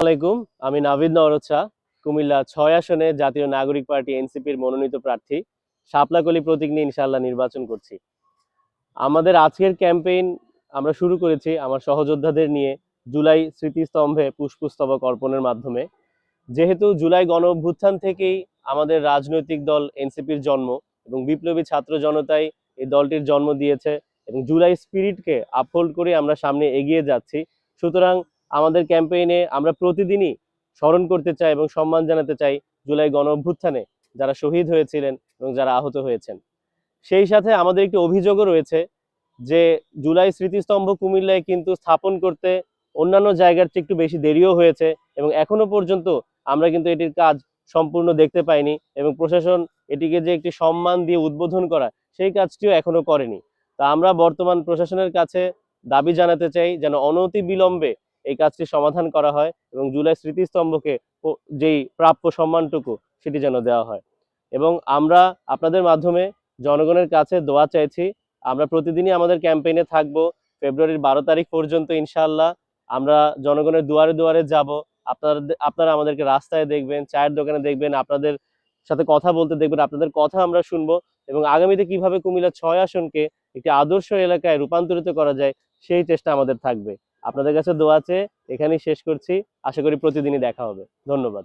আলাইকুম, আমি নওরত শাহ কুমিল্লা ছয় আসনে জাতীয় নাগরিক পার্টি এনসিপির মনোনীত প্রার্থী। শাপলাকলি প্রতীক নিয়ে ইনশাআল্লাহ নির্বাচন করছি। আমাদের আজকের ক্যাম্পেইন আমরা শুরু করেছি আমার সহযোদ্ধাদের নিয়ে জুলাই স্মৃতিস্তম্ভে পুষ্পস্তবক অর্পণের মাধ্যমে। যেহেতু জুলাই গণ অভ্যুত্থান থেকেই আমাদের রাজনৈতিক দল এনসিপির জন্ম এবং বিপ্লবী ছাত্র জনতাই এই দলটির জন্ম দিয়েছে এবং জুলাই স্পিরিটকে আপহোল্ড করে আমরা সামনে এগিয়ে যাচ্ছি। সুতরাং আমাদের ক্যাম্পেইনে আমরা প্রতিদিনই স্মরণ করতে চাই এবং সম্মান জানাতে চাই জুলাই গণ অভ্যুত্থানে যারা শহীদ হয়েছিলেন এবং যারা আহত হয়েছেন। সেই সাথে আমাদের একটি অভিযোগও রয়েছে যে জুলাই স্মৃতিস্তম্ভ কুমিল্লায় কিন্তু স্থাপন করতে অন্যান্য জায়গার চেয়ে একটু বেশি দেরিও হয়েছে এবং এখনও পর্যন্ত আমরা কিন্তু এটির কাজ সম্পূর্ণ দেখতে পাইনি এবং প্রশাসন এটিকে যে একটি সম্মান দিয়ে উদ্বোধন করা, সেই কাজটিও এখনও করেনি। তা আমরা বর্তমান প্রশাসনের কাছে দাবি জানাতে চাই যেন অনতি বিলম্বে এই কাজটি সমাধান করা হয় এবং জুলাই স্মৃতিস্তম্ভকে যেই প্রাপ্য সম্মানটুকু সেটি যেন দেওয়া হয়। এবং আমরা আপনাদের মাধ্যমে জনগণের কাছে দোয়া চাইছি, আমরা প্রতিদিনই আমাদের ক্যাম্পেইনে থাকব, ফেব্রুয়ারির বারো তারিখ পর্যন্ত ইনশাল্লাহ আমরা জনগণের দুয়ারে দুয়ারে যাব আপনারা আপনারা আমাদেরকে রাস্তায় দেখবেন, চায়ের দোকানে দেখবেন, আপনাদের সাথে কথা বলতে দেখবেন, আপনাদের কথা আমরা শুনব এবং আগামীতে কীভাবে কুমিল্লা ছয় আসনকে একটি আদর্শ এলাকায় রূপান্তরিত করা যায় সেই চেষ্টা আমাদের থাকবে। আপনাদের কাছে দোয়া আছে এখানেই শেষ করছি। আশা করি প্রতিদিনই দেখা হবে। ধন্যবাদ।